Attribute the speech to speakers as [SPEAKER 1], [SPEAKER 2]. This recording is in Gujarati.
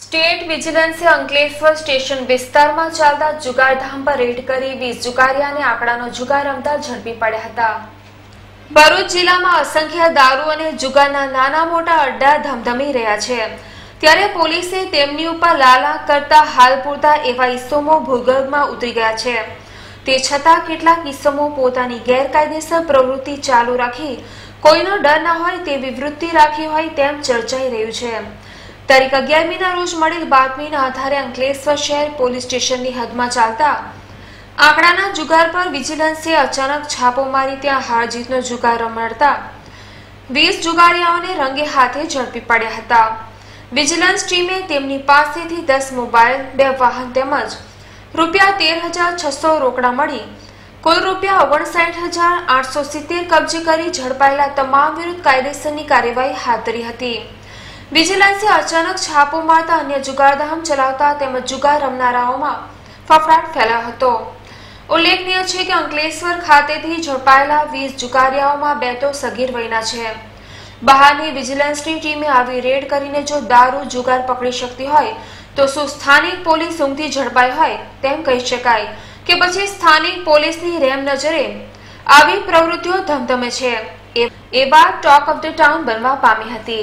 [SPEAKER 1] સ્ટેટ વિજિલન્સે અંકલેશ્વર સ્ટેશન વિસ્તારમાં ચાલતા જુગારધામ પર રેડ કરી વીસ જુગારિયાને આંકડાનો જુગાર રમતા ઝડપી પડ્યા હતા. ભરૂચ જિલ્લામાં અસંખ્ય દારૂ અને જુગારના નાના મોટા અડ્ડા ધમધમી રહ્યા છે. ત્યારે પોલીસે તેમની ઉપર લાલા કરતા હાલ પૂરતા એવા ઇસમો ભૂગર્ભમાં ઉતરી ગયા છે. તે છતાં કેટલાક ઇસમો પોતાની ગેરકાયદેસર પ્રવૃત્તિ ચાલુ રાખી, કોઈનો ડર ના હોય તેવી વૃત્તિ રાખી હોય તેમ ચર્ચાઈ રહ્યું છે. તારીખ અગિયારમીના રોજ મળેલ બાતમીના આધારે અંકલેશ્વર શહેર પોલીસ સ્ટેશનની હદમાં ચાલતા આંકડાના જુગાર પર વિજિલન્સે અચાનક છાપો મારી ત્યાં હાર જીતનો જુગાર રમાડતા વીસ જુગારીયાઓને રંગે હાથે ઝડપી પડ્યા હતા. વિજિલન્સ ટીમે તેમની પાસેથી દસ મોબાઈલ, બે વાહન તેમજ રૂપિયા તેર હજાર છસો રોકડા મળી, કુલ રૂપિયા ઓગણસાઠ હજાર આઠસો સિત્તેર કબજે કરી ઝડપાયેલા તમામ વિરુદ્ધ કાયદેસરની કાર્યવાહી હાથ ધરી હતી. વિજિલન્સે અચાનક છાપો મારતા અન્ય જુગારધામ ચલાવતા તેમજ જુગાર રમનારાઓમાં ફફડાટ ફેલાયો હતો. ઉલ્લેખનીય છે કે અંકલેશ્વર ખાતેથી ઝડપાયેલા વીસ જુગારિયાઓમાં બે તો સગીર વયના છે. બહારની વિજિલન્સની ટીમે આવી રેડ કરીને જો દારૂ જુગાર પકડી શકતી હોય, તો શું સ્થાનિક પોલીસ ઊંઘથી ઝડપાઈ હોય તેમ કહી શકાય કે પછી સ્થાનિક પોલીસની રેમ નજરે આવી પ્રવૃત્તિઓ ધમધમે છે. એ- બાદ ટોક ઓફ ધ ટાઉન બનવા પામી હતી.